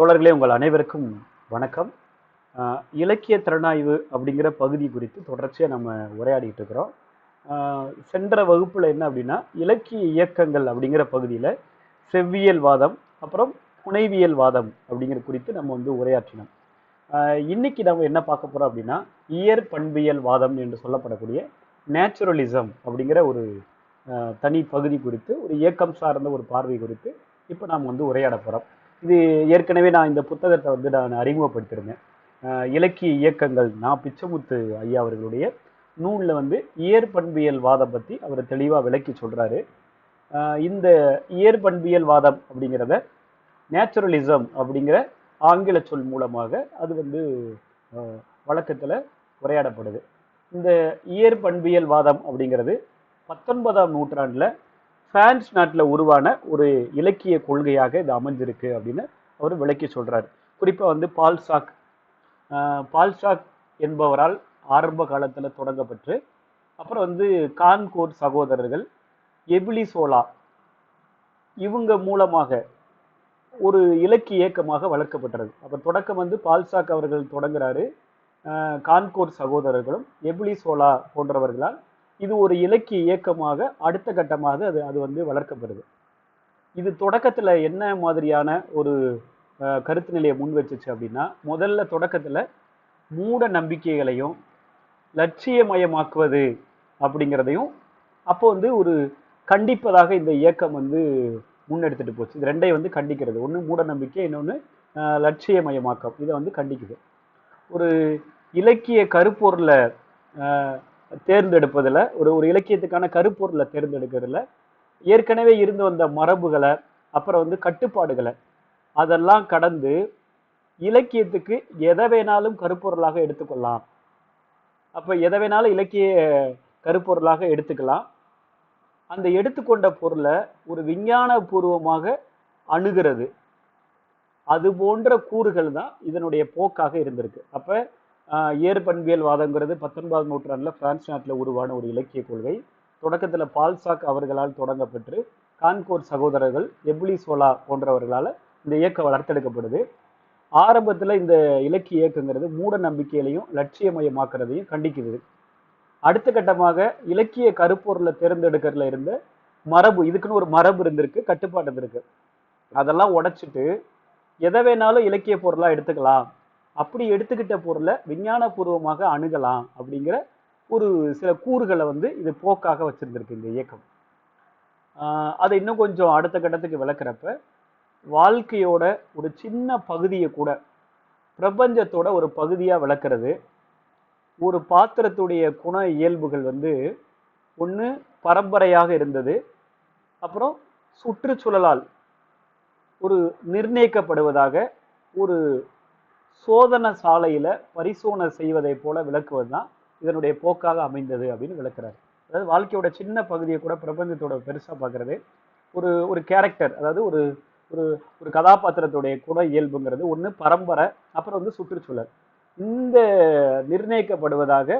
தோழர்களே உங்கள் அனைவருக்கும் வணக்கம். இலக்கிய திறனாய்வு அப்படிங்கிற பகுதி குறித்து தொடர்ச்சியாக நம்ம உரையாடிட்டு இருக்கிறோம். சென்ற வகுப்பில் என்ன அப்படின்னா இலக்கிய இயக்கங்கள் அப்படிங்கிற பகுதியில் செவ்வியல் வாதம் அப்புறம் புனைவியல் வாதம் அப்படிங்கிற குறித்து நம்ம வந்து உரையாற்றினோம். இன்னைக்கு நம்ம என்ன பார்க்க போகிறோம் அப்படின்னா இயற் பண்பியல் வாதம் என்று சொல்லப்படக்கூடிய நேச்சுரலிசம் அப்படிங்கிற ஒரு தனி பகுதி குறித்து ஒரு இயக்கம் சார்ந்த ஒரு பார்வை குறித்து இப்போ நாம் வந்து உரையாட போகிறோம் இது ஏற்கனவே நான் இந்த புத்தகத்தை வந்து நான் அறிமுகப்படுத்தியிருந்தேன். இலக்கிய இயக்கங்கள் நான் பிச்சமுத்து ஐயா அவர்களுடைய நூலில் வந்து இயற்பண்பியல் வாதம் பற்றி அவர் தெளிவாக விளக்கி சொல்கிறாரு இந்த இயற்பண்பியல் வாதம் அப்படிங்கிறத நேச்சுரலிசம் அப்படிங்கிற ஆங்கில சொல் மூலமாக அது வந்து வழக்கத்தில் உரையாடப்படுது. இந்த இயற்பண்பியல் வாதம் அப்படிங்கிறது பத்தொன்பதாம் நூற்றாண்டில் பிரான்ஸ் நாட்டில் உருவான ஒரு இலக்கிய கொள்கையாக இது அமைஞ்சிருக்கு அப்படின்னு அவர் விளக்கி சொல்கிறார் குறிப்பாக வந்து பால்சாக் பால்சாக் என்பவரால் ஆரம்ப காலத்தில் தொடங்கப்பட்டு அப்புறம் வந்து கான்கோர் சகோதரர்கள் எபிலி சோலா இவங்க மூலமாக ஒரு இலக்கிய இயக்கமாக வளர்க்கப்பட்டது. அப்போ தொடக்கம் வந்து பால்சாக் அவர்கள் தொடங்குறாரு கான்கோர் சகோதரர்களும் எபிலி சோலா போன்றவர்களால் இது ஒரு இலக்கிய இயக்கமாக அடுத்த கட்டமாக அது அது வந்து வளர்க்கப்படுது. இது தொடக்கத்தில் என்ன மாதிரியான ஒரு கருத்து நிலையை முன் வச்சுச்சு அப்படின்னா முதல்ல தொடக்கத்தில் மூட நம்பிக்கைகளையும் லட்சியமயமாக்குவது அப்படிங்கிறதையும் அப்போ வந்து ஒரு கண்டிப்பதாக இந்த இயக்கம் வந்து முன்னெடுத்துட்டு போச்சு. இது ரெண்டையும் வந்து கண்டிக்கிறது. ஒன்று மூட நம்பிக்கை இன்னொன்று லட்சியமயமாக்கம். இதை வந்து கண்டிக்குது. ஒரு இலக்கிய கருப்பொருளை தேர்ந்தெடுப்பதில் ஒரு ஒரு இலக்கியத்துக்கான கருப்பொருளை தேர்ந்தெடுக்கிறதுல ஏற்கனவே இருந்து வந்த மரபுகளை அப்புறம் வந்து கட்டுப்பாடுகளை அதெல்லாம் கடந்து இலக்கியத்துக்கு எதை வேணாலும் கருப்பொருளாக எடுத்துக்கொள்ளலாம். அப்போ எதை வேணாலும் இலக்கிய கருப்பொருளாக எடுத்துக்கலாம். அந்த எடுத்துக்கொண்ட பொருளை ஒரு விஞ்ஞான பூர்வமாக அணுகிறது. அது போன்ற கூறுகள் தான் இதனுடைய போக்காக இருந்திருக்கு. அப்போ ஏற்பண்பியல் வாதங்கிறது பத்தொன்பதாம் நூற்றாண்டில் பிரான்ஸ் நாட்டில் உருவான ஒரு இலக்கிய கொள்கை. தொடக்கத்தில் பால்சாக் அவர்களால் தொடங்கப்பட்டு கான்கோர் சகோதரர்கள் எப்லி சோலா போன்றவர்களால் இந்த இயக்கம் வளர்த்தெடுக்கப்படுது. ஆரம்பத்தில் இந்த இலக்கிய இயக்கங்கிறது மூட நம்பிக்கையிலையும் லட்சியமயமாக்குறதையும் கண்டிக்குது. அடுத்த கட்டமாக இலக்கிய கருப்பொருளை தேர்ந்தெடுக்கிறதுல இருந்த மரபு இதுக்குன்னு ஒரு மரபு இருந்திருக்கு கட்டுப்பாடு இருந்திருக்கு. அதெல்லாம் உடைச்சிட்டு எதை வேணாலும் இலக்கிய பொருளாக எடுத்துக்கலாம். அப்படி எடுத்துக்கிட்ட பொருளை விஞ்ஞானபூர்வமாக அணுகலாம் அப்படிங்கிற ஒரு சில கூறுகளை வந்து இது போக்காக வச்சுருந்துருக்கு இந்த இயக்கம். அதை இன்னும் கொஞ்சம் அடுத்த கட்டத்துக்கு விளக்குறப்ப வாழ்க்கையோட ஒரு சின்ன பகுதியை கூட பிரபஞ்சத்தோட ஒரு பகுதியாக விளக்குறது. ஒரு பாத்திரத்துடைய குண இயல்புகள் வந்து ஒன்று பரம்பரையாக இருந்தது. அப்புறம் சுற்றுச்சூழலால் ஒரு நிர்ணயிக்கப்படுவதாக ஒரு சோதனை சாலையில் பரிசோதனை செய்வதை போல விளக்குவது தான் இதனுடைய போக்காக அமைந்தது அப்படின்னு விளக்குறாரு. அதாவது வாழ்க்கையோட சின்ன பகுதியை கூட பிரபஞ்சத்தோட பெருசாக பார்க்குறது ஒரு ஒரு கேரக்டர் அதாவது ஒரு ஒரு ஒரு கதாபாத்திரத்துடைய குண இயல்புங்கிறது ஒன்று பரம்பரை அப்புறம் வந்து சுற்றுச்சூழல். இந்த நிர்ணயிக்கப்படுவதாக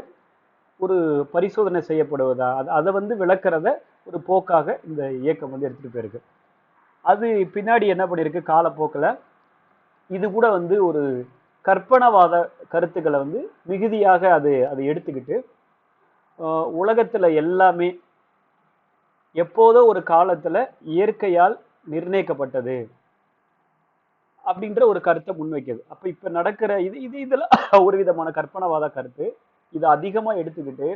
ஒரு பரிசோதனை செய்யப்படுவதா அது அதை வந்து விளக்குறத ஒரு போக்காக இந்த இயக்கம் வந்து எடுத்துட்டு போயிருக்கு. அது பின்னாடி என்ன பண்ணியிருக்கு? காலப்போக்கில் இது கூட வந்து ஒரு கற்பனவாத கருத்துக்களை வந்து மிகுதியாக அது அதை எடுத்துக்கிட்டு உலகத்தில் எல்லாமே எப்போதோ ஒரு காலத்தில் இயற்கையால் நிர்ணயிக்கப்பட்டது அப்படின்ற ஒரு கருத்தை முன்வைக்குது அப்போ இப்போ நடக்கிற இது இது இதில் ஒரு விதமான கற்பனவாத கருத்து. இதை அதிகமாக எடுத்துக்கிட்டு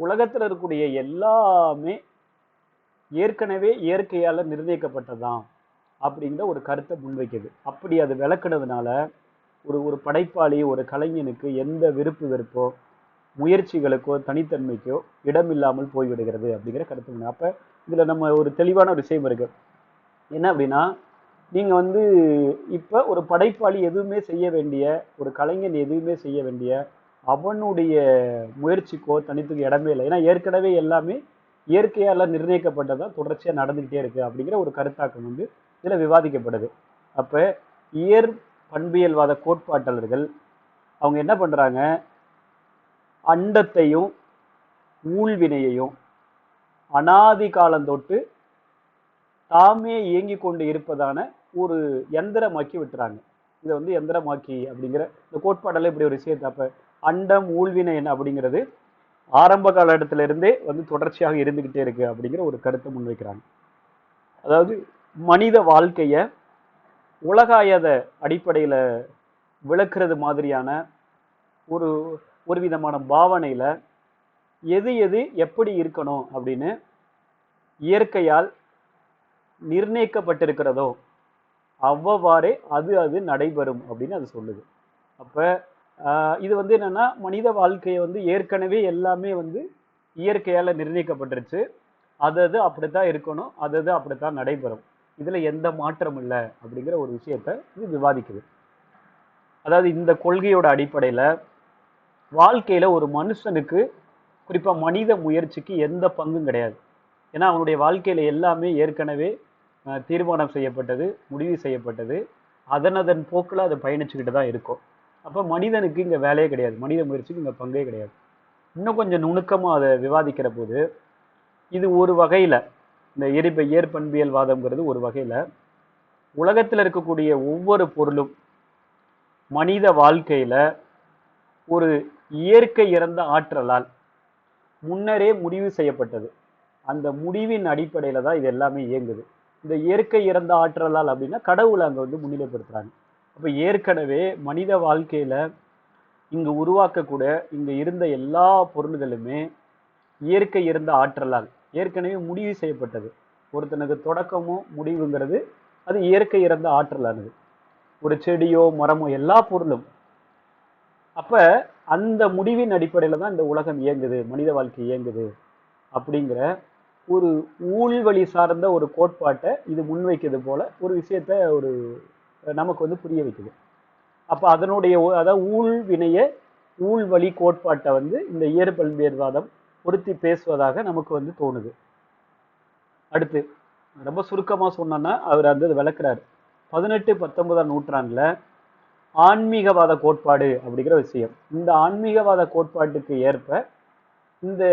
உலகத்தில் இருக்கக்கூடிய எல்லாமே ஏற்கனவே இயற்கையால் நிர்ணயிக்கப்பட்டதாம் அப்படிங்கிற ஒரு கருத்தை முன்வைக்குது அப்படி அது விளக்குனதுனால ஒரு ஒரு படைப்பாளி ஒரு கலைஞனுக்கு எந்த விருப்பு வெறுப்போ முயற்சிகளுக்கோ தனித்தன்மைக்கோ இடமில்லாமல் போய்விடுகிறது அப்படிங்கிற கருத்து அப்போ இதில் நம்ம ஒரு தெளிவான ஒரு விஷயம் இருக்கு. என்ன அப்படின்னா நீங்கள் வந்து இப்போ ஒரு படைப்பாளி எதுவுமே செய்ய வேண்டிய ஒரு கலைஞன் எதுவுமே செய்ய வேண்டிய அவனுடைய முயற்சிக்கோ தனித்துக்கு இடமே இல்லை. ஏன்னா ஏற்கனவே எல்லாமே இயற்கையால் நிர்ணயிக்கப்பட்டதா தொடர்ச்சியாக நடந்துக்கிட்டே இருக்குது அப்படிங்கிற ஒரு கருத்தாக்கம் வந்து இதில் விவாதிக்கப்படுது அப்போ இயற் பண்பியல்வாத கோட்பாட்டாளர்கள் அவங்க என்ன பண்ணுறாங்க அண்டத்தையும் ஊழ்வினையையும் அனாதி காலந்தொட்டு தாமே இயங்கி கொண்டு இருப்பதான ஒரு எந்திரமாக்கி விட்டுறாங்க. இதை வந்து எந்திரமாக்கி அப்படிங்கிற இந்த கோட்பாடெல்லாம் இப்படி ஒரு விஷயத்தை அப்போ அண்டம் ஊழ்வினை என்ன அப்படிங்கிறது ஆரம்ப காலகட்டத்திலிருந்தே வந்து தொடர்ச்சியாக இருந்துக்கிட்டே இருக்குது அப்படிங்கிற ஒரு கருத்தை முன்வைக்கிறாங்க. அதாவது மனித வாழ்க்கையை உலகாயத அடிப்படையில் விளக்குறது மாதிரியான ஒரு ஒரு விதமான பாவனையில் எது எது எப்படி இருக்கணும் அப்படின்னு இயற்கையால் நிர்ணயிக்கப்பட்டிருக்கிறதோ அவ்வவாறே அது அது நடைபெறும் அப்படின்னு அது சொல்லுது. அப்போ இது வந்து என்னன்னா மனித வாழ்க்கையை வந்து ஏற்கனவே எல்லாமே வந்து இயற்கையால் நிர்ணயிக்கப்பட்டுருச்சு. அது அது அப்படித்தான் இருக்கணும். அது அது அப்படித்தான் நடைபெறும். இதில் எந்த மாற்றம் இல்லை அப்படிங்கிற ஒரு விஷயத்த இது விவாதிக்குது. அதாவது இந்த கொள்கையோட அடிப்படையில் வாழ்க்கையில் ஒரு மனுஷனுக்கு குறிப்பாக மனித முயற்சிக்கு எந்த பங்கும் கிடையாது. ஏன்னா அவனுடைய வாழ்க்கையில் எல்லாமே ஏற்கனவே தீர்மானம் செய்யப்பட்டது முடிவு செய்யப்பட்டது. அதன் அதன் போக்கில் அதை பயணிச்சுக்கிட்டு தான் இருக்கும். அப்போ மனிதனுக்கு இங்கே வேலையே கிடையாது. மனித முயற்சிக்கு இங்கே பங்கே கிடையாது. இன்னும் கொஞ்சம் நுணுக்கமாக அதை விவாதிக்கிற போது இது ஒரு வகையில் இந்த இயற்ப இயற்பண்பியல் வாதம்ங்கிறது ஒரு வகையில் உலகத்தில் இருக்கக்கூடிய ஒவ்வொரு பொருளும் மனித வாழ்க்கையில் ஒரு இயற்கை இறந்த ஆற்றலால் முன்னரே முடிவு செய்யப்பட்டது. அந்த முடிவின் அடிப்படையில் தான் இது எல்லாமே இயங்குது. இந்த இயற்கை இறந்த ஆற்றலால் அப்படின்னா கடவுளை அங்கே வந்து முன்னிலைப்படுத்துகிறாங்க அப்போ ஏற்கனவே மனித வாழ்க்கையில் இங்கு உருவாக்கக்கூட இங்கே இருந்த எல்லா பொருள்களுமே இயற்கை இருந்த ஆற்றலால் ஏற்கனவே முடிவு செய்யப்பட்டது. ஒருத்தனுக்கு தொடக்கமோ முடிவுங்கிறது அது இயற்கை இறந்த ஆற்றலானது. ஒரு செடியோ மரமோ எல்லா பொருளும். அப்போ அந்த முடிவின் அடிப்படையில் தான் இந்த உலகம் இயங்குது மனித வாழ்க்கை இயங்குது அப்படிங்கிற ஒரு ஊழ்வழி சார்ந்த ஒரு கோட்பாட்டை இது முன்வைக்கிறது போல ஒரு விஷயத்த ஒரு நமக்கு வந்து புரிய வைக்குது. அப்போ அதனுடைய அதாவது ஊழ்வினைய ஊழ்வழி கோட்பாட்டை வந்து இந்த இயற்பல்பியல்வாதம் பொருத்தி பேசுவதாக நமக்கு வந்து தோணுது. அடுத்து ரொம்ப சுருக்கமாக சொன்னோன்னா அவர் அந்த விளக்குறாரு. பதினெட்டு பத்தொன்பதாம் நூற்றாண்டில் ஆன்மீகவாத கோட்பாடு அப்படிங்கிற விஷயம். இந்த ஆன்மீகவாத கோட்பாட்டுக்கு ஏற்ப இந்த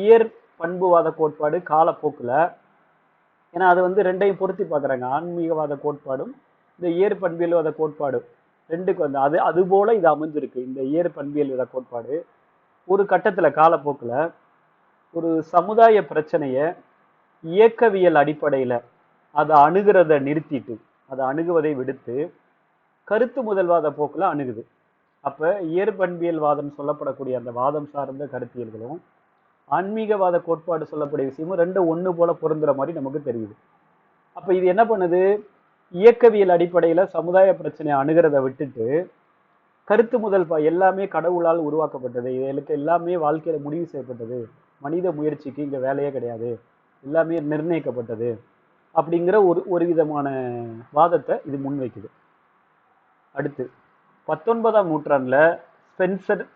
இயற் பண்புவாத கோட்பாடு காலப்போக்கில் ஏன்னா அது வந்து ரெண்டையும் பொருத்தி பார்க்குறாங்க. ஆன்மீகவாத கோட்பாடும் இந்த இயற் பண்பியல்வாத கோட்பாடும் ரெண்டுக்கு வந்து அது அது போல் இது அமைஞ்சிருக்கு. இந்த இயற் பண்பியல்வாத கோட்பாடு ஒரு கட்டத்தில் காலப்போக்கில் ஒரு சமுதாய பிரச்சனையை இயக்கவியல் அடிப்படையில் அதை அணுகிறத நிறுத்திட்டு அதை அணுகுவதை விடுத்து கருத்து முதல்வாத போக்கில் அணுகுது. அப்போ இயற்பண்பியல் வாதம் சொல்லப்படக்கூடிய அந்த வாதம் சார்ந்த கருத்தியல்களும் ஆன்மீகவாத கோட்பாடு சொல்லக்கூடிய விஷயமும் ரெண்டும் ஒன்று போல பொருந்துகிற மாதிரி நமக்கு தெரியுது. அப்போ இது என்ன பண்ணுது? இயக்கவியல் அடிப்படையில் சமுதாய பிரச்சனையை அணுகிறத விட்டுட்டு கருத்து முதல் ப- எல்லாமே கடவுளால் உருவாக்கப்பட்டது. இதுகளுக்கு எல்லாமே வாழ்க்கையில முடிவு செய்யப்பட்டது. மனித முயற்சிக்கு இங்க வேலையே கிடையாது. எல்லாமே நிர்ணயிக்கப்பட்டது. அப்படிங்கிற ஒரு ஒரு விதமான வாதத்தை இது முன்வைக்குது. அடுத்து பத்தொன்பதாம் நூற்றாண்டில் ஸ்பென்சர்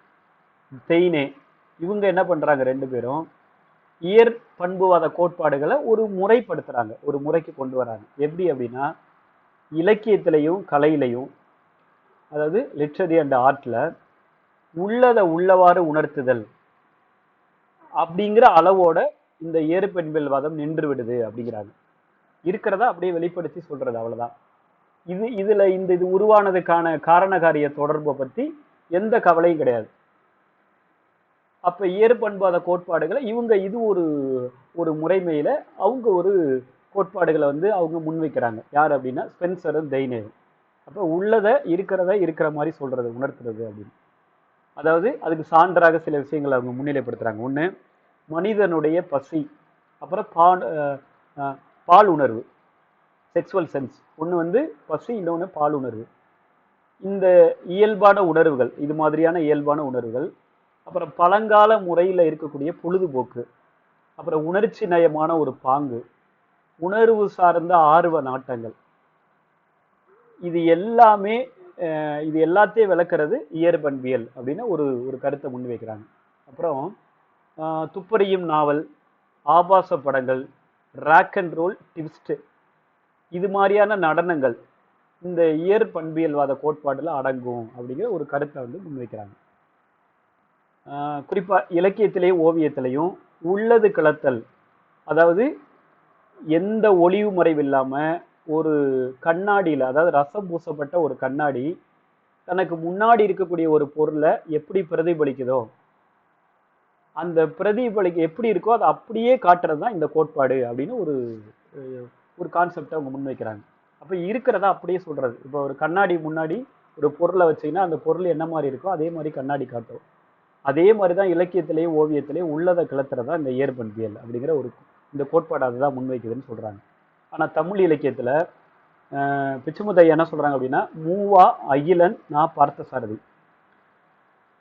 தெய்னே இவங்க என்ன பண்ணுறாங்க ரெண்டு பேரும்? இயற் பண்புவாத கோட்பாடுகளை ஒரு முறைப்படுத்துகிறாங்க ஒரு முறைக்கு கொண்டு வராங்க. எப்படி அப்படின்னா இலக்கியத்திலையும் கலையிலையும் அதாவது லிட்ரரி அண்ட் ஆர்ட்ல உள்ளதை உள்ளவாறு உணர்த்துதல் அப்படிங்கிற அளவோட இந்த ஏறுபெண்பியல்வாதம் நின்று விடுது அப்படிங்கிறாங்க. இருக்கிறதா அப்படியே வெளிப்படுத்தி சொல்றது அவ்வளவுதான். இது இதுல இந்த இது உருவானதுக்கான காரணகாரிய தொடர்பை பத்தி எந்த கவலையும் கிடையாது. அப்ப இயற்பண்பாத கோட்பாடுகளை இவங்க இது ஒரு ஒரு முறைமையில அவங்க ஒரு கோட்பாடுகளை வந்து அவங்க முன்வைக்கிறாங்க. யார் அப்படின்னா ஸ்பென்சரும் தெய்னேவும் அப்போ உள்ளதை இருக்கிறத இருக்கிற மாதிரி சொல்கிறது உணர்த்துறது அப்படின்னு. அதாவது அதுக்கு சான்றாக சில விஷயங்களை அவங்க முன்னிலைப்படுத்துகிறாங்க ஒன்று மனிதனுடைய பசி அப்புறம் பால் பால் உணர்வு செக்ஸுவல் சென்ஸ் ஒன்று வந்து பசி இன்னொன்று பால் உணர்வு. இந்த இயல்பான உணர்வுகள் இது மாதிரியான இயல்பான உணர்வுகள் அப்புறம் பழங்கால முறையில் இருக்கக்கூடிய பொழுதுபோக்கு அப்புறம் உணர்ச்சி நயமான ஒரு பாங்கு உணர்வு சார்ந்த ஆர்வ நாட்டங்கள் இது எல்லாமே இது எல்லாத்தையும் விளக்குறது இயற்பண்பியல் அப்படின்னு ஒரு ஒரு கருத்தை முன்வைக்கிறாங்க அப்புறம் துப்பறியும் நாவல் ஆபாச படங்கள் ராக் அண்ட் ரோல் டிவிஸ்ட்டு இது மாதிரியான நடனங்கள் இந்த இயற்பண்பியல்வாத கோட்பாடில் அடங்கும் அப்படிங்கிற ஒரு கருத்தை வந்து முன்வைக்கிறாங்க குறிப்பாக இலக்கியத்திலையும் ஓவியத்திலையும் உள்ளது கலத்தல் அதாவது எந்த ஒளிவு மறைவு ஒரு கண்ணாடியில் அதாவது ரசம் பூசப்பட்ட ஒரு கண்ணாடி தனக்கு முன்னாடி இருக்கக்கூடிய ஒரு பொருளை எப்படி பிரதிபலிக்குதோ அந்த பிரதிபலிக்க எப்படி இருக்கோ அதை அப்படியே காட்டுறது தான் இந்த கோட்பாடு அப்படின்னு ஒரு ஒரு கான்செப்டை அவங்க முன்வைக்கிறாங்க. அப்போ இருக்கிறதா அப்படியே சொல்கிறது இப்போ ஒரு கண்ணாடி முன்னாடி ஒரு பொருளை வச்சீங்கன்னா அந்த பொருள் என்ன மாதிரி இருக்கோ அதே மாதிரி கண்ணாடி காட்டும். அதே மாதிரி தான் இலக்கியத்திலேயும் ஓவியத்திலேயும் உள்ளதை கிளத்துறதா இந்த இயற்பண்பியல் அப்படிங்கிற ஒரு இந்த கோட்பாடு அதுதான் முன்வைக்குதுன்னு சொல்கிறாங்க ஆனால் தமிழ் இலக்கியத்தில் அஹ், என்ன சொல்கிறாங்க அப்படின்னா மூவா அகிலன் நான் பார்த்த சாரதி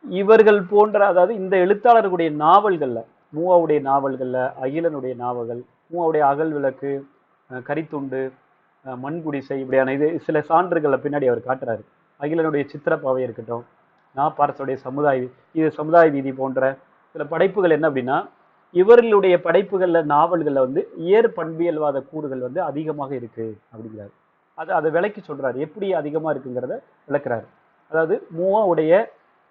இவர்கள் போன்ற அதாவது இந்த எழுத்தாளர்களுடைய நாவல்களில் மூவாவுடைய நாவல்களில் அகிலனுடைய நாவல்கள் மூவாவுடைய அகல் விளக்கு கரித்துண்டு மண்குடிசை இப்படியான இது சில சான்றுகளை பின்னாடி அவர் காட்டுறாரு. அகிலனுடைய சித்திரப்பாவை இருக்கட்டும் நான் பார்சோடைய சமுதாய இது சமுதாய வீதி போன்ற சில படைப்புகள் என்ன அப்படின்னா இவர்களுடைய படைப்புகளில் நாவல்களில் வந்து இயற் பண்பியல்வாத கூறுகள் வந்து அதிகமாக இருக்கு அப்படிங்கிறாரு. அது அதை விளக்கி சொல்கிறார் எப்படி அதிகமாக இருக்குங்கிறத விளக்குறாரு. அதாவது மூவாவுடைய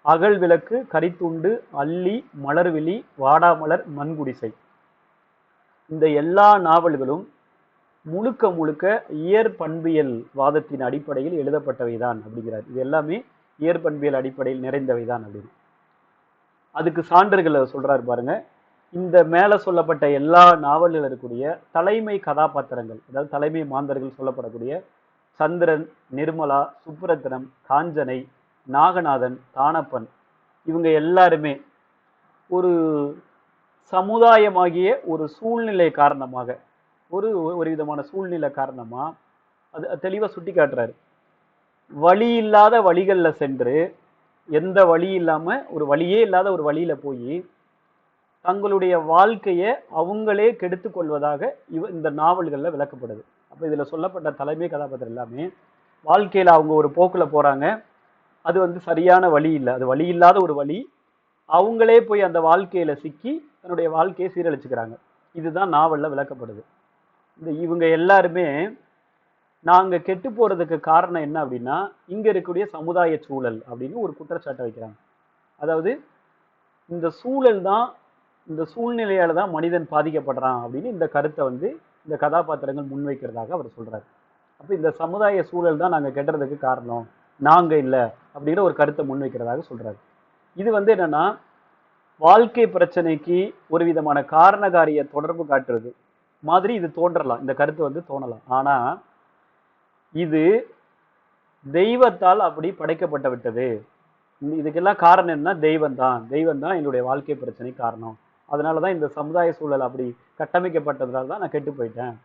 அகல் விளக்கு கரித்துண்டு அல்லி மலர்விழி வாடாமலர் மண்குடிசை. இந்த எல்லா நாவல்களும் முழுக்க முழுக்க இயற் பண்பியல் வாதத்தின் அடிப்படையில் எழுதப்பட்டவை தான் அப்படிங்கிறார். இது எல்லாமே இயற்பண்பியல் அடிப்படையில் நிறைந்தவை தான் அப்படின்னு. அதுக்கு சான்றுகளை சொல்கிறார் பாருங்கள் இந்த மேலே சொல்லப்பட்ட எல்லா நாவலில் இருக்கக்கூடிய தலைமை கதாபாத்திரங்கள் அதாவது தலைமை மாந்தர்கள் சொல்லப்படக்கூடிய சந்திரன் நிர்மலா சுப்ரத்னம் காஞ்சனை நாகநாதன் தானப்பன் இவங்க எல்லாருமே ஒரு சமுதாயமாகிய ஒரு சூழ்நிலை காரணமாக ஒரு ஒரு விதமான சூழ்நிலை காரணமாக அது தெளிவாக சுட்டி காட்டுறாரு. வழி இல்லாத வழிகளில் சென்று எந்த வழி இல்லாமல் ஒரு வழியே இல்லாத ஒரு வழியில் போய் தங்களுடைய வாழ்க்கையை அவங்களே கெடுத்து கொள்வதாக இவ இந்த நாவல்களில் விளக்கப்படுது. அப்போ இதில் சொல்லப்பட்ட தலைமை கதாபாத்திரம் எல்லாமே வாழ்க்கையில் அவங்க ஒரு போக்கில் போகிறாங்க அது வந்து சரியான வழி இல்லை. அது வழி இல்லாத ஒரு வழி. அவங்களே போய் அந்த வாழ்க்கையில் சிக்கி தன்னுடைய வாழ்க்கையை சீரழிச்சுக்கிறாங்க. இதுதான் நாவலில் விளக்கப்படுது. இந்த இவங்க எல்லாருமே நாங்கள் கெட்டு போகிறதுக்கு காரணம் என்ன அப்படின்னா இங்கே இருக்கக்கூடிய சமுதாய சூழல் அப்படின்னு ஒரு குற்றச்சாட்டை வைக்கிறாங்க. அதாவது இந்த சூழல் தான் இந்த சூழ்நிலையால் தான் மனிதன் பாதிக்கப்படுறான் அப்படின்னு இந்த கருத்தை வந்து இந்த கதாபாத்திரங்கள் முன்வைக்கிறதாக அவர் சொல்கிறார் அப்போ இந்த சமுதாய சூழல் தான் நாங்கள் கெட்டுறதுக்கு காரணம். நாங்கள் இல்லை அப்படிங்கிற ஒரு கருத்தை முன்வைக்கிறதாக சொல்கிறார் இது வந்து என்னென்னா வாழ்க்கை பிரச்சனைக்கு ஒரு விதமான காரணகாரிய தொடர்பு காட்டுறது மாதிரி இது தோன்றலாம். இந்த கருத்து வந்து தோணலாம். ஆனால் இது தெய்வத்தால் அப்படி படைக்கப்பட்டு விட்டது. இதுக்கெல்லாம் காரணம் என்ன தெய்வம் தான் தெய்வம் தான் என்னுடைய வாழ்க்கை பிரச்சனை காரணம். அதனால தான் இந்த சமுதாய சூழல் அப்படி கட்டமைக்கப்பட்டதுனால தான் நான் கெட்டு போயிட்டேன்.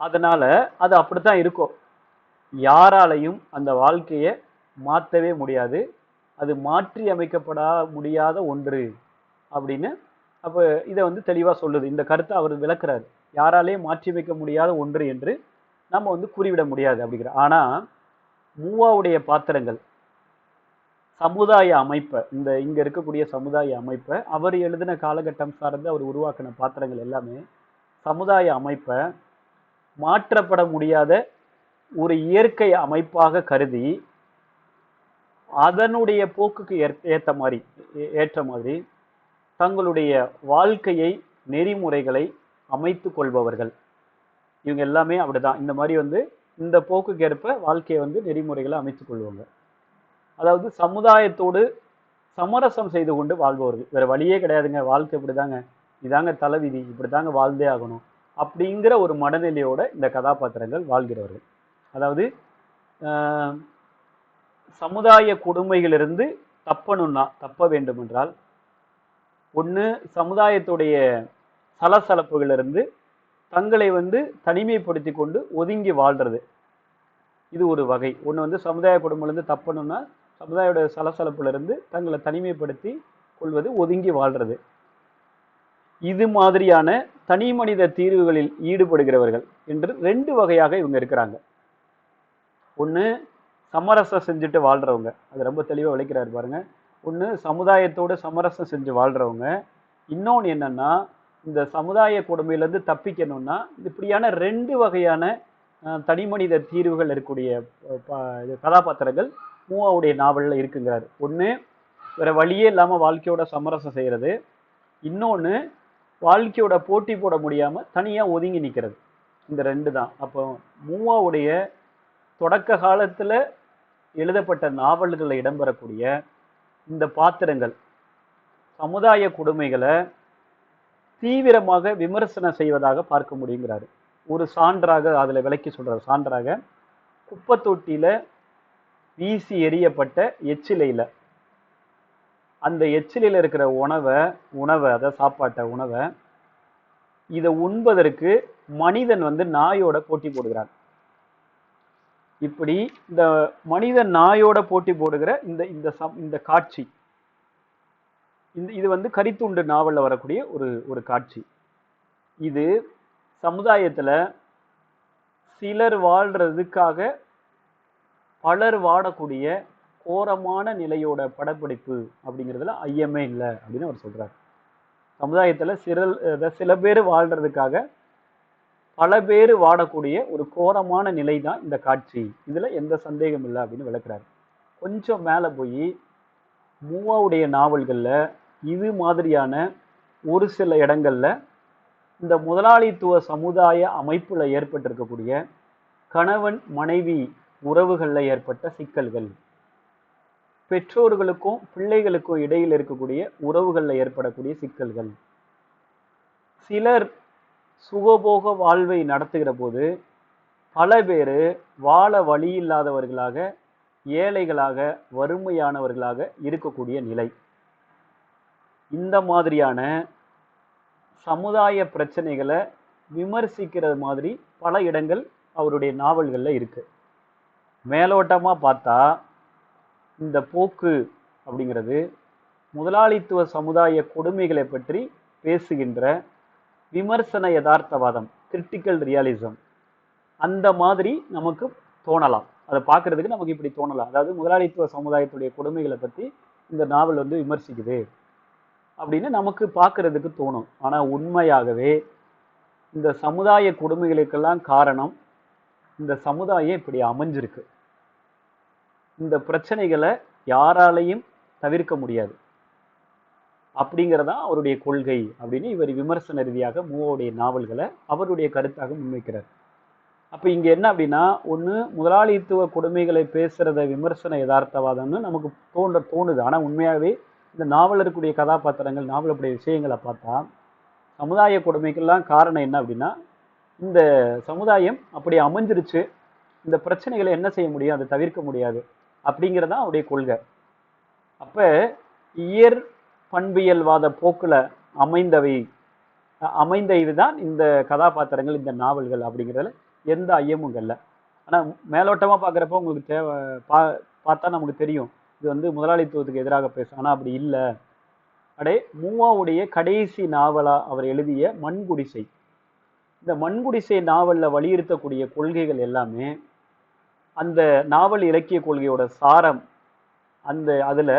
அதனால் அது அப்படித்தான் இருக்கும். யாராலையும் அந்த வாழ்க்கையை மாற்றவே முடியாது. அது மாற்றி அமைக்கப்படா முடியாத ஒன்று அப்படின்னு அப்போ இதை வந்து தெளிவாக சொல்லுது. இந்த கருத்தை அவர் விளக்குறாரு. யாராலையும் மாற்றி அமைக்க முடியாத ஒன்று என்று நம்ம வந்து கூறிவிட முடியாது அப்படிங்கிற. ஆனால் மூவாவுடைய பாத்திரங்கள் சமுதாய அமைப்பை இந்த இங்கே இருக்கக்கூடிய சமுதாய அமைப்பை அவர் எழுதின காலகட்டம் சார்ந்து அவர் உருவாக்கின பாத்திரங்கள் எல்லாமே சமுதாய அமைப்பை மாற்றப்பட முடியாத ஒரு இயற்கை அமைப்பாக கருதி அதனுடைய போக்குக்கு ஏற்- மாதிரி ஏ- ஏற்ற மாதிரி தங்களுடைய வாழ்க்கையை நெறிமுறைகளை அமைத்து கொள்பவர்கள். இவங்க எல்லாமே அப்படிதான். இந்த மாதிரி வந்து இந்த போக்குக்கு ஏற்ப வாழ்க்கையை வந்து நெறிமுறைகளை அமைத்துக் கொள்வாங்க. அதாவது சமுதாயத்தோடு சமரசம் செய்து கொண்டு வாழ்பவர்கள். வேற வழியே கிடையாதுங்க. வாழ்க்கை இப்படிதாங்க. இதாங்க தலைவிதி. இப்படிதாங்க வாழ்ந்தே ஆகணும். அப்படிங்கிற ஒரு மனநிலையோட இந்த கதாபாத்திரங்கள் வாழ்கிறவர்கள். அதாவது சமுதாய கொடுமைகளிலிருந்து தப்பணும்னா தப்ப வேண்டும் என்றால் ஒன்று சமுதாயத்துடைய சலசலப்புகளிலிருந்து தங்களை வந்து தனிமைப்படுத்தி கொண்டு ஒதுங்கி வாழ்றது. இது ஒரு வகை. ஒன்று வந்து சமுதாய குடும்பம்லேருந்து தப்பணும்னா சமுதாயோட சலசலப்புல இருந்து தங்களை தனிமைப்படுத்தி கொள்வது ஒதுங்கி வாழ்றது. இது மாதிரியான தனி மனித தீர்வுகளில் ஈடுபடுகிறவர்கள் என்று ரெண்டு வகையாக இவங்க இருக்கிறாங்க. ஒன்று சமரசம் செஞ்சுட்டு வாழ்றவங்க. அது ரொம்ப தெளிவாக விளைக்கிறாரு பாருங்க. ஒன்று சமுதாயத்தோட சமரசம் செஞ்சு வாழ்றவங்க. இன்னொன்னு என்னன்னா இந்த சமுதாய கொடுமையிலேருந்து தப்பிக்கணும்னா இப்படியான ரெண்டு வகையான தனிமனித தீர்வுகள் இருக்கக்கூடிய கதாபாத்திரங்கள் மூவாவுடைய நாவலில் இருக்குங்கிறாரு. ஒன்று வேற வழியே இல்லாமல் வாழ்க்கையோட சமரசம் செய்கிறது இன்னொன்று வாழ்க்கையோட போட்டி போட முடியாமல் தனியாக ஒதுங்கி நிற்கிறது இந்த ரெண்டு தான். அப்போ மூவாவுடைய தொடக்க காலத்தில் எழுதப்பட்ட நாவல்களில் இடம்பெறக்கூடிய இந்த பாத்திரங்கள் சமுதாய கொடுமைகளை தீவிரமாக விமர்சனம் செய்வதாக பார்க்க முடியுங்கிறாரு. ஒரு சான்றாக அதில் விளக்கி சொல்கிறார் சான்றாக குப்பை தொட்டியில் வீசி எறியப்பட்ட எச்சிலையில். அந்த எச்சிலையில் இருக்கிற உணவை உணவை அதாவது சாப்பாட்டை உணவை இதை உண்பதற்கு மனிதன் வந்து நாயோட போட்டி போடுகிறான். இப்படி இந்த மனிதன் நாயோட போட்டி போடுகிற இந்த இந்த சம் இந்த காட்சி இந்த இது வந்து கரித்துண்டு நாவலில் வரக்கூடிய ஒரு ஒரு காட்சி. இது சமுதாயத்தில் சிலர் வாழ்கிறதுக்காக பலர் வாடக்கூடிய கோரமான நிலையோட படப்பிடிப்பு அப்படிங்கிறதுல ஐயமே இல்லை அப்படின்னு அவர் சொல்கிறார் சமுதாயத்தில் சிறல் சில பேர் வாழ்கிறதுக்காக பல பேர் வாடக்கூடிய ஒரு கோரமான நிலை தான் இந்த காட்சி. இதில் எந்த சந்தேகம் இல்லை அப்படின்னு விளக்குறாரு. கொஞ்சம் மேலே போய் மூவாவுடைய நாவல்களில் இது மாதிரியான ஒரு சில இடங்களில் இந்த முதலாளித்துவ சமுதாய அமைப்பில் ஏற்பட்டிருக்கக்கூடிய கணவன் மனைவி உறவுகளில் ஏற்பட்ட சிக்கல்கள். பெற்றோர்களுக்கும் பிள்ளைகளுக்கும் இடையில் இருக்கக்கூடிய உறவுகளில் ஏற்படக்கூடிய சிக்கல்கள். சிலர் சுகபோக வாழ்வை நடத்துகிற போது பல பேர் வாழ வழி இல்லாதவர்களாக ஏழைகளாக வறுமையானவர்களாக இருக்கக்கூடிய நிலை. இந்த மாதிரியான சமுதாய பிரச்சனைகளை விமர்சிக்கிறது மாதிரி பல இடங்கள் அவருடைய நாவல்களில் இருக்குது மேலோட்டமாக பார்த்தா இந்த போக்கு அப்படிங்கிறது முதலாளித்துவ சமுதாய கொடுமைகளை பற்றி பேசுகின்ற விமர்சன யதார்த்தவாதம் கிரிட்டிக்கல் ரியாலிசம் அந்த மாதிரி நமக்கு தோணலாம். அதை பார்க்குறதுக்கு நமக்கு இப்படி தோணலாம். அதாவது முதலாளித்துவ சமுதாயத்துடைய கொடுமைகளை பற்றி இந்த நாவல் வந்து விமர்சிக்குது. அப்படின்னு நமக்கு பார்க்கறதுக்கு தோணும். ஆனால் உண்மையாகவே இந்த சமுதாய கொடுமைகளுக்கெல்லாம் காரணம் இந்த சமுதாயம் இப்படி அமைஞ்சிருக்கு. இந்த பிரச்சனைகளை யாராலையும் தவிர்க்க முடியாது. அப்படிங்கிறதான் அவருடைய கொள்கை அப்படின்னு இவர் விமர்சன ரீதியாக மூவோடைய நாவல்களை அவருடைய கருத்தாக முன்வைக்கிறார். அப்போ இங்கே என்ன அப்படின்னா ஒன்று முதலாளித்துவ கொடுமைகளை பேசுகிறத விமர்சன யதார்த்தவாதம்னு நமக்கு தோன்ற தோணுது. ஆனால் உண்மையாகவே இந்த நாவலருக்குடைய இருக்கக்கூடிய கதாபாத்திரங்கள் நாவலுடைய விஷயங்களை பார்த்தா சமுதாய கொடுமைக்கெல்லாம் காரணம் என்ன அப்படின்னா இந்த சமுதாயம் அப்படி அமைஞ்சிருச்சு இந்த பிரச்சனைகளை என்ன செய்ய முடியும் அதை தவிர்க்க முடியாது. அப்படிங்கிறதான் அவருடைய கொள்கை. அப்போ இயற் பண்பியல்வாத போக்கில் அமைந்தவை அமைந்த இதுதான் இந்த கதாபாத்திரங்கள் இந்த நாவல்கள் அப்படிங்கிறதுல எந்த ஐயமும் இல்லை. ஆனால் மேலோட்டமாக பார்க்குறப்ப உங்களுக்கு தேவை பா பார்த்தா நமக்கு தெரியும். இது வந்து முதலாளித்துவத்துக்கு எதிராக பேசும். ஆனால் அப்படி இல்லை. அடே மூவாவுடைய கடைசி நாவலா அவர் எழுதிய மண்குடிசை. இந்த மண்குடிசை நாவலில் வலியுறுத்தக்கூடிய கொள்கைகள் எல்லாமே அந்த நாவல் இலக்கிய கொள்கையோட சாரம் அந்த அதில்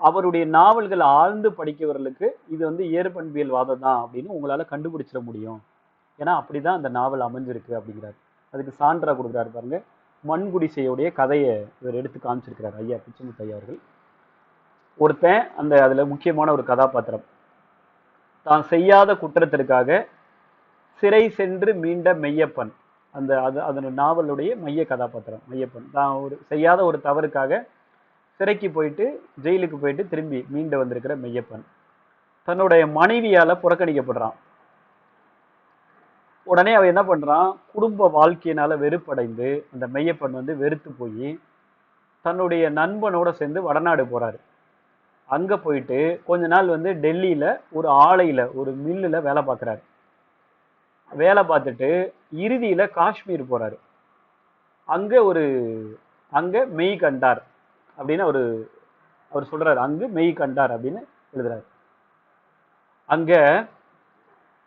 அவருடைய நாவல்கள் ஆழ்ந்து படிக்கிறவர்களுக்கு இது வந்து ஏற்பண்பியல் வாதம் தான் அப்படின்னு உங்களால் கண்டுபிடிச்சிட முடியும். ஏன்னா அப்படிதான் அந்த நாவல் அமைஞ்சிருக்கு அப்படிங்கிறார். அதுக்கு சான்றாக கொடுக்குறாரு பாருங்க. மண்குடிசையுடைய கதையை இவர் எடுத்து காமிச்சிருக்கிறார் ஐயா பிச்சமுத்து ஐயா அவர்கள். ஒருத்தன் அந்த அதில் முக்கியமான ஒரு கதாபாத்திரம். தான் செய்யாத குற்றத்திற்காக சிறை சென்று மீண்ட மெய்யப்பன். அந்த அது அதன் நாவலுடைய மைய கதாபாத்திரம் மையப்பன் தான் ஒரு செய்யாத ஒரு தவறுக்காக சிறைக்கு போயிட்டு ஜெயிலுக்கு போயிட்டு திரும்பி மீண்டு வந்திருக்கிற மெய்யப்பன் தன்னுடைய மனைவியால் புறக்கணிக்கப்படுறான். உடனே அவன் என்ன பண்ணுறான் குடும்ப வாழ்க்கையினால வெறுப்படைந்து அந்த மெய்யப்பன் வந்து வெறுத்து போய் தன்னுடைய நண்பனோட சேர்ந்து வடநாடு போகிறாரு அங்கே போயிட்டு கொஞ்ச நாள் வந்து டெல்லியில் ஒரு ஆலையில் ஒரு மில்லில் வேலை பார்க்குறாரு. வேலை பார்த்துட்டு இறுதியில காஷ்மீர் போறாரு. அங்க ஒரு அங்க மெய் கண்டார் அப்படின்னு ஒரு அவர் சொல்றாரு. அங்கு மெய் கண்டார் அப்படின்னு எழுதுறாரு. அங்க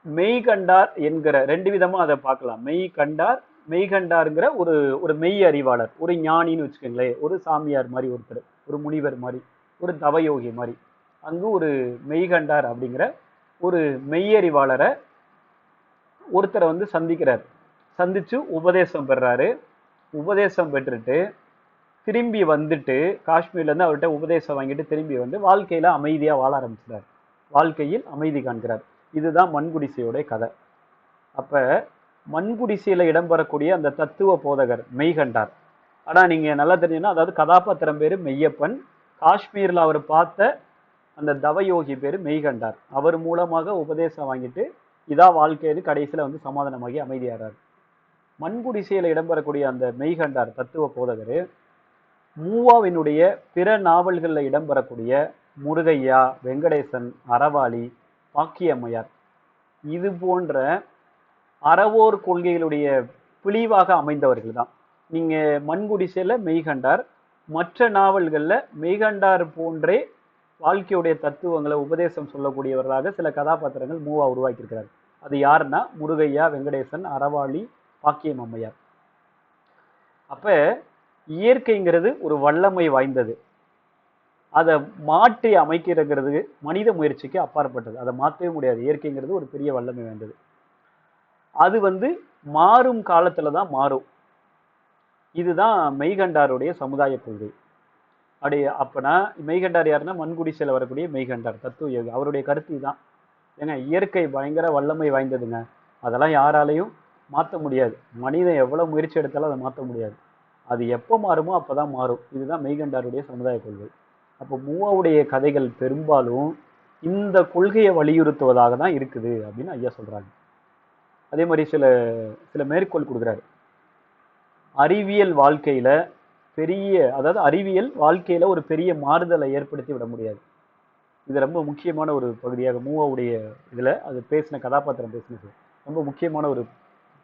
மெய் கண்டார் என்கிற ரெண்டு விதமா அதை பார்க்கலாம். மெய் கண்டார் மெய் கண்டாருங்கிற ஒரு ஒரு மெய் அறிவாளர் ஒரு ஞானின்னு வச்சுக்கோங்களேன். ஒரு சாமியார் மாதிரி ஒருத்தர் ஒரு முனிவர் மாதிரி ஒரு தவயோகி மாதிரி. அங்கு ஒரு மெய் கண்டார் அப்படிங்கிற ஒரு மெய்யறிவாளரை ஒருத்தரை வந்து சந்திக்கிறார். சந்திச்சு உபதேசம் பெறாரு. உபதேசம் பெற்றுட்டு திரும்பி வந்துட்டு காஷ்மீர்லேருந்து அவர்கிட்ட உபதேசம் வாங்கிட்டு திரும்பி வந்து வாழ்க்கையில் அமைதியாக வாழ ஆரம்பிச்சிட்டார். வாழ்க்கையில் அமைதி காண்கிறார். இதுதான் மண்குடிசையோட கதை. அப்போ மண்குடிசையில் இடம்பெறக்கூடிய அந்த தத்துவ போதகர் மெய்கண்டார். ஆனால் நீங்கள் நல்லா தெரிஞ்சுன்னா அதாவது கதாபாத்திரம் பேர் மெய்யப்பன் காஷ்மீரில் அவர் பார்த்த அந்த தவயோகி பேர் மெய்கண்டார். அவர் மூலமாக உபதேசம் வாங்கிட்டு இதான் வாழ்க்கைன்னு கடைசியில் வந்து சமாதானமாகி அமைதியாகிறார் மண்குடிசையில் இடம்பெறக்கூடிய அந்த மெய்கண்டார் தத்துவ போதகர் மூவாவினுடைய பிற நாவல்களில் இடம்பெறக்கூடிய முருகையா வெங்கடேசன் அறவாளி பாக்கியம்மையார் இது போன்ற அறவோர் கொள்கைகளுடைய பிழிவாக அமைந்தவர்கள் தான் நீங்கள் மண்குடிசையில் மெய்கண்டார் மற்ற நாவல்களில் மெய்கண்டார் போன்றே வாழ்க்கையுடைய தத்துவங்களை உபதேசம் சொல்லக்கூடியவர்களாக சில கதாபாத்திரங்கள் மூவா உருவாக்கியிருக்கிறார். அது யாருன்னா முருகையா வெங்கடேசன் அறவாளி பாக்கியம் அம்மையார் அப்போ இயற்கைங்கிறது ஒரு வல்லமை வாய்ந்தது. அதை மாற்றி அமைக்கிறங்கிறது மனித முயற்சிக்கு அப்பாற்பட்டது. அதை மாற்றவே முடியாது. இயற்கைங்கிறது ஒரு பெரிய வல்லமை வாய்ந்தது. அது வந்து மாறும் காலத்தில் தான் மாறும். இதுதான் மெய்கண்டாருடைய சமுதாய கொள்கை. அப்படி அப்பனா மெய்கண்டார் யாருன்னா மண்குடிசையில் வரக்கூடிய மெய்கண்டார் தத்துவ யோகி. அவருடைய கருத்து தான் ஏங்க இயற்கை பயங்கர வல்லமை வாய்ந்ததுங்க. அதெல்லாம் யாராலையும் மாற்ற முடியாது. மனிதன் எவ்வளோ முயற்சி எடுத்தாலும் அதை மாற்ற முடியாது. அது எப்போ மாறுமோ அப்போ தான் மாறும். இதுதான் மெய்கண்டாருடைய சமுதாய கொள்கை. அப்போ மூவாவுடைய கதைகள் பெரும்பாலும் இந்த கொள்கையை வலியுறுத்துவதாக தான் இருக்குது அப்படின்னு ஐயா சொல்கிறாங்க அதே மாதிரி சில சில மேற்கோள் கொடுக்குறாரு. அறிவியல் வாழ்க்கையில் பெரிய அதாவது அறிவியல் வாழ்க்கையில் ஒரு பெரிய மாறுதலை ஏற்படுத்தி விட முடியாது. இது ரொம்ப முக்கியமான ஒரு பகுதியாக மூவாவுடைய இதில் அது பேசின கதாபாத்திரம் பேசினது. ரொம்ப முக்கியமான ஒரு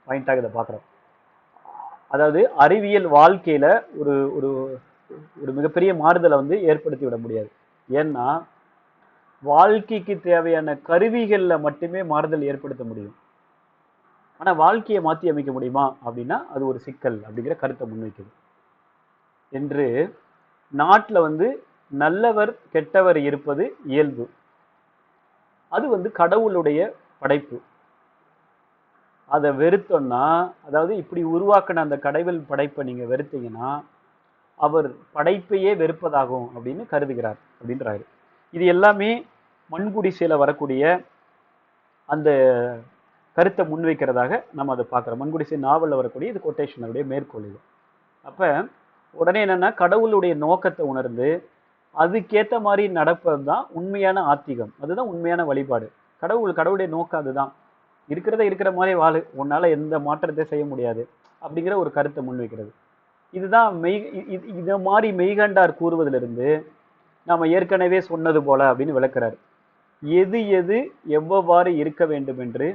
பாயிண்ட்டாக இதை பார்க்குறோம். அதாவது அறிவியல் வாழ்க்கையில் ஒரு ஒரு ஒரு மிகப்பெரிய மாறுதலை வந்து ஏற்படுத்தி விட முடியாது. ஏன்னா வாழ்க்கைக்கு தேவையான கருவிகளில் மட்டுமே மாறுதல் ஏற்படுத்த முடியும். ஆனால் வாழ்க்கையை மாற்றி அமைக்க முடியுமா அப்படின்னா அது ஒரு சிக்கல் அப்படிங்கிற கருத்தை முன்வைக்குது. என்று நாட்டில் வந்து நல்லவர் கெட்டவர் இருப்பது இயல்பு. அது வந்து கடவுளுடைய படைப்பு. அதை வெறுத்தோம்னா அதாவது இப்படி உருவாக்கின அந்த கடவுள் படைப்பை நீங்கள் வெறுத்தீங்கன்னா அவர் படைப்பையே வெறுப்பதாகும் அப்படின்னு கருதுகிறார் அப்படின்றாரு இது எல்லாமே மண்குடிசையில் வரக்கூடிய அந்த கருத்தை முன்வைக்கிறதாக நம்ம அதை பார்க்குறோம். மண்குடிசை நாவலில் வரக்கூடிய இது கொட்டேஷனுடைய மேற்கோள் இது அப்போ உடனே என்னென்னா கடவுளுடைய நோக்கத்தை உணர்ந்து அதுக்கேற்ற மாதிரி நடப்பது தான் உண்மையான ஆத்திகம். அதுதான் உண்மையான வழிபாடு. கடவுள் கடவுளுடைய நோக்கம் அதுதான். இருக்கிறத இருக்கிற மாதிரி வாழு. உன்னால் எந்த மாற்றத்தை செய்ய முடியாது. அப்படிங்கிற ஒரு கருத்தை முன்வைக்கிறது இதுதான் மெய் இது மாதிரி மெய்கண்டார் கூறுவதிலிருந்து நாம் ஏற்கனவே சொன்னது போல அப்படின்னு விளக்குறார். எது எது எவ்வாறு இருக்க வேண்டும் என்று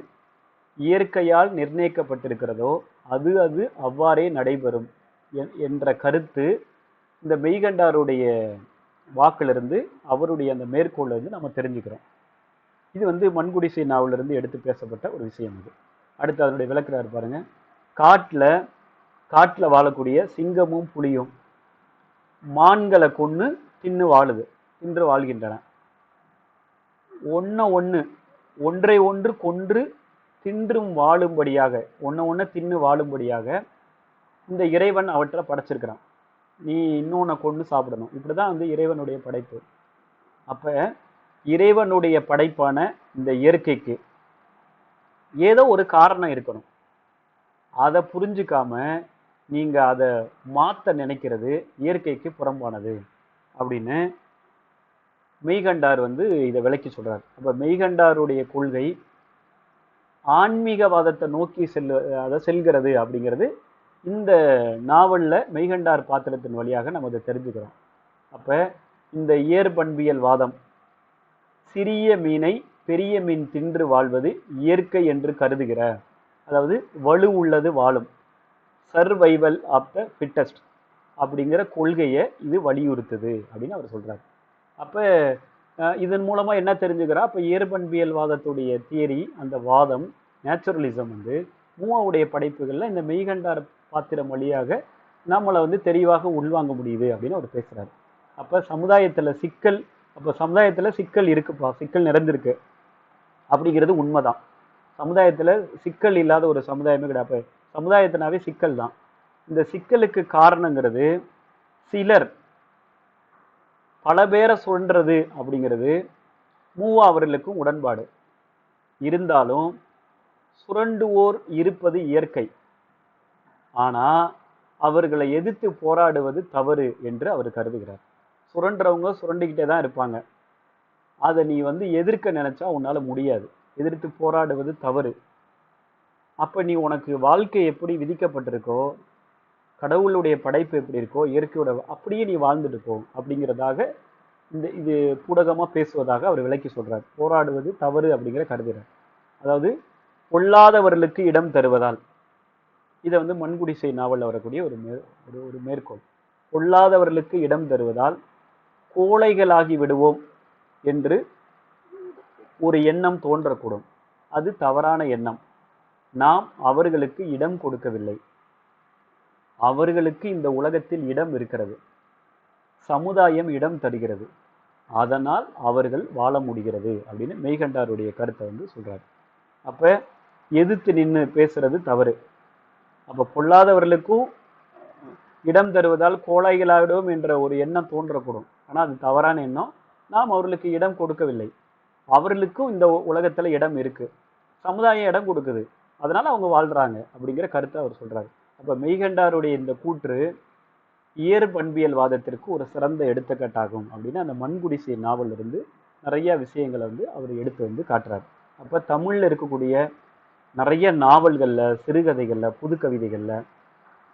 இயற்கையால் நிர்ணயிக்கப்பட்டிருக்கிறதோ அது அது அவ்வாறே நடைபெறும். என்ற கருத்து இந்த மெய்கண்டாருடைய வாக்கிலிருந்து அவருடைய அந்த மேற்கோள்ல இருந்து நம்ம தெரிஞ்சுக்கிறோம். இது வந்து மண்குடிசை நாவலிருந்து எடுத்து பேசப்பட்ட ஒரு விஷயம் இது. அடுத்து அதனுடைய விளக்குறாரு பாருங்க. காட்டில் காட்டில் வாழக்கூடிய சிங்கமும் புலியும் மான்களை கொன்று தின்னு வாழுது தின்று வாழ்கின்றன. ஒன்று ஒன்று ஒன்றை ஒன்று கொன்று தின்றும் வாழும்படியாக ஒன்று ஒன்று தின்னு வாழும்படியாக இந்த இறைவன் அவற்றை படைச்சிருக்கிறான். நீ இன்னொன்னை கொண்டு சாப்பிடணும். இப்படிதான் வந்து இறைவனுடைய படைப்பு. அப்ப இறைவனுடைய படைப்பான இந்த இயற்கைக்கு ஏதோ ஒரு காரணம் இருக்கணும். அதை புரிஞ்சுக்காம நீங்க அதை மாத்த நினைக்கிறது இயற்கைக்கு புறம்பானது அப்படின்னு மெய்கண்டார் வந்து இதை விளக்கி சொல்றார். அப்ப மெய்கண்டாருடைய கொள்கை ஆன்மீகவாதத்தை நோக்கி செல்லு அதை செல்கிறது அப்படிங்கிறது இந்த நாவலில் மெய்கண்டார் பாத்திரத்தின் வழியாக நம்ம அதை தெரிஞ்சுக்கிறோம். அப்போ இந்த இயற்பண்பியல் வாதம் சிறிய மீனை பெரிய மீன் தின்று வாழ்வது இயற்கை என்று கருதுகிற அதாவது வலு உள்ளது வாழும் சர்வைவல் ஆஃப் த ஃபிட்டஸ்ட் அப்படிங்கிற கொள்கையை இது வலியுறுத்துது அப்படின்னு அவர் சொல்கிறார் அப்போ இதன் மூலமாக என்ன தெரிஞ்சுக்கிறா? அப்போ இயற்பண்பியல் வாதத்துடைய தியரி அந்த வாதம் நேச்சுரலிசம் வந்து மூவாவுடைய படைப்புகளில் இந்த மெய்கண்டார் பாத்திரம் வழியாக நம்மளை வந்து தெளிவாக உள்வாங்க முடியுது அப்படின்னு அவர் பேசுகிறாரு அப்போ சமுதாயத்தில் சிக்கல் அப்போ சமுதாயத்தில் சிக்கல் இருக்குப்பா சிக்கல் நிறைந்திருக்கு அப்படிங்கிறது உண்மைதான். சமுதாயத்தில் சிக்கல் இல்லாத ஒரு சமுதாயமே கிடையாது. அப்ப சமுதாயத்தினாவே சிக்கல் தான். இந்த சிக்கலுக்கு காரணங்கிறது சிலர் பல பேரை சொல்றது அப்படிங்கிறது மூவா அவர்களுக்கும் உடன்பாடு. இருந்தாலும் சுரண்டுவோர் இருப்பது இயற்கை. ஆனால் அவர்களை எதிர்த்து போராடுவது தவறு என்று அவர் கருதுகிறார். சுரண்டுறவங்க சுரண்டிக்கிட்டே தான் இருப்பாங்க. அதை நீ வந்து எதிர்க்க நினச்சா உன்னால் முடியாது. எதிர்த்து போராடுவது தவறு. அப்போ நீ உனக்கு வாழ்க்கை எப்படி விதிக்கப்பட்டிருக்கோ கடவுளுடைய படைப்பு எப்படி இருக்கோ இயற்கையோட அப்படியே நீ வாழ்ந்துட்டு போ அப்படிங்கிறதாக இந்த இது பூடகமாக பேசுவதாக அவர் விளக்கி சொல்கிறார் போராடுவது தவறு அப்படிங்கிற கருதுகிறார். அதாவது பொல்லாதவர்களுக்கு இடம் தருவதால். இதை வந்து மண்குடிசை நாவலில் வரக்கூடிய ஒரு மே ஒரு ஒரு மேற்கோள். பொல்லாதவர்களுக்கு இடம் தருவதால் கோழைகளாகி விடுவோம் என்று ஒரு எண்ணம் தோன்றக்கூடும். அது தவறான எண்ணம். நாம் அவர்களுக்கு இடம் கொடுக்கவில்லை. அவர்களுக்கு இந்த உலகத்தில் இடம் இருக்கிறது. சமுதாயம் இடம் தருகிறது. அதனால் அவர்கள் வாழ முடிகிறது அப்படின்னு மெய்கண்டாருடைய கருத்தை வந்து சொல்கிறார் அப்போ எதிர்த்து நின்று பேசுறது தவறு. அப்போ பொல்லாதவர்களுக்கும் இடம் தருவதால் கோழைகளாகிடும் என்ற ஒரு எண்ணம் தோன்றக்கூடும். ஆனால் அது தவறான எண்ணம். நாம் அவர்களுக்கு இடம் கொடுக்கவில்லை. அவர்களுக்கும் இந்த உலகத்தில் இடம் இருக்குது சமுதாயம் இடம் கொடுக்குது. அதனால் அவங்க வாழ்கிறாங்க அப்படிங்கிற கருத்தை அவர் சொல்கிறார் அப்போ மெய்கண்டாருடைய இந்த கூற்று இயற் பண்பியல் வாதத்திற்கு ஒரு சிறந்த எடுத்துக்காட்டாகும் அப்படின்னு அந்த மண்குடிசை நாவல் இருந்து நிறைய விஷயங்களை வந்து அவர் எடுத்து வந்து காட்டுறாரு. அப்போ தமிழில் இருக்கக்கூடிய நிறைய நாவல்களில் சிறுகதைகளில் புதுக்கவிதைகளில்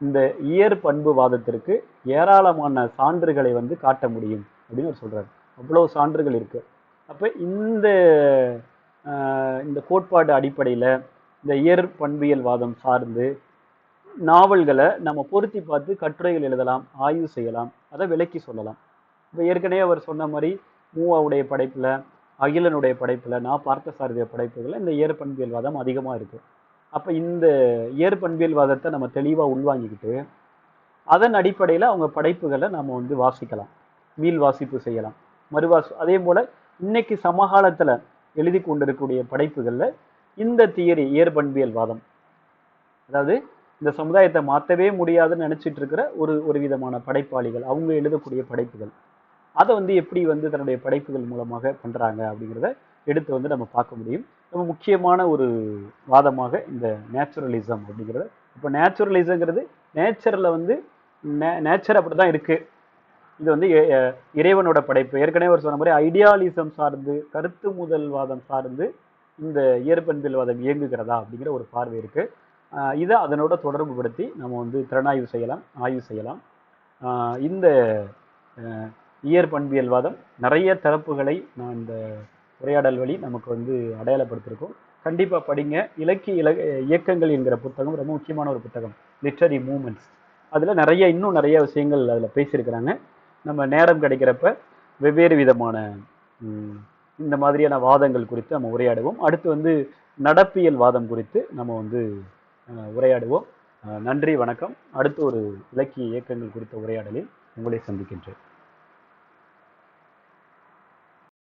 இந்த இயற் பண்புவாதத்திற்கு ஏராளமான சான்றுகளை வந்து காட்ட முடியும் அப்படின்னு அவர் சொல்கிறார் அவ்வளோ சான்றுகள் இருக்குது அப்போ இந்த இந்த கோட்பாடு அடிப்படையில் இந்த இயற் பண்பியல் வாதம் சார்ந்து நாவல்களை நம்ம பொருத்தி பார்த்து கட்டுரைகள் எழுதலாம் ஆய்வு செய்யலாம் அதை விளக்கி சொல்லலாம். இப்போ ஏற்கனவே அவர் சொன்ன மாதிரி மூவாவுடைய படைப்பில் அகிலனுடைய படைப்பில் நான் பார்த்த படைப்புகளில் இந்த இயற் வாதம் அதிகமாக இருக்குது அப்போ இந்த ஏற்பண்பியல் வாதத்தை நம்ம தெளிவாக உள்வாங்கிக்கிட்டு அதன் அடிப்படையில் அவங்க படைப்புகளை நம்ம வந்து வாசிக்கலாம். மீள் வாசிப்பு செய்யலாம். மறுவாசி அதே போல் இன்னைக்கு சமகாலத்தில் எழுதி கொண்டிருக்கக்கூடிய படைப்புகளில் இந்த தியரி இயற்பண்பியல் வாதம் அதாவது இந்த சமுதாயத்தை மாற்றவே முடியாதுன்னு நினச்சிட்டு இருக்கிற ஒரு ஒரு விதமான படைப்பாளிகள் அவங்க எழுதக்கூடிய படைப்புகள். அதை வந்து எப்படி வந்து தன்னுடைய படைப்புகள் மூலமாக பண்ணுறாங்க அப்படிங்கிறத எடுத்து வந்து நம்ம பார்க்க முடியும். ரொம்ப முக்கியமான ஒரு வாதமாக இந்த நேச்சுரலிசம் அப்படிங்கிறது இப்போ நேச்சுரலிசங்கிறது நேச்சரில் வந்து நே நேச்சர் அப்படி தான் இருக்குது இது வந்து இறைவனோட படைப்பு. ஏற்கனவே ஒரு சொன்ன மாதிரி ஐடியாலிசம் சார்ந்து கருத்து முதல்வாதம் சார்ந்து இந்த இயற்பண்பியல்வாதம் இயங்குகிறதா அப்படிங்கிற ஒரு பார்வை இருக்குது இதை அதனோட தொடர்பு படுத்தி நம்ம வந்து திறனாய்வு செய்யலாம் ஆய்வு செய்யலாம். இந்த இயற் பண்பியல் வாதம் நிறைய தரப்புகளை நான் இந்த உரையாடல் வழி நமக்கு வந்து அடையாளப்படுத்தியிருக்கோம் கண்டிப்பாக படிங்க. இலக்கிய இல இயக்கங்கள் என்கிற புத்தகம் ரொம்ப முக்கியமான ஒரு புத்தகம். லிட்ரரி மூமெண்ட்ஸ் அதில் நிறைய இன்னும் நிறைய விஷயங்கள் அதில் பேசியிருக்கிறாங்க. நம்ம நேரம் கிடைக்கிறப்ப வெவ்வேறு விதமான இந்த மாதிரியான வாதங்கள் குறித்து நம்ம உரையாடுவோம். அடுத்து வந்து நடப்பியல் வாதம் குறித்து நம்ம வந்து உரையாடுவோம். நன்றி வணக்கம். அடுத்து ஒரு இலக்கிய இயக்கங்கள் குறித்த உரையாடலில் உங்களை சந்திக்கின்றேன்.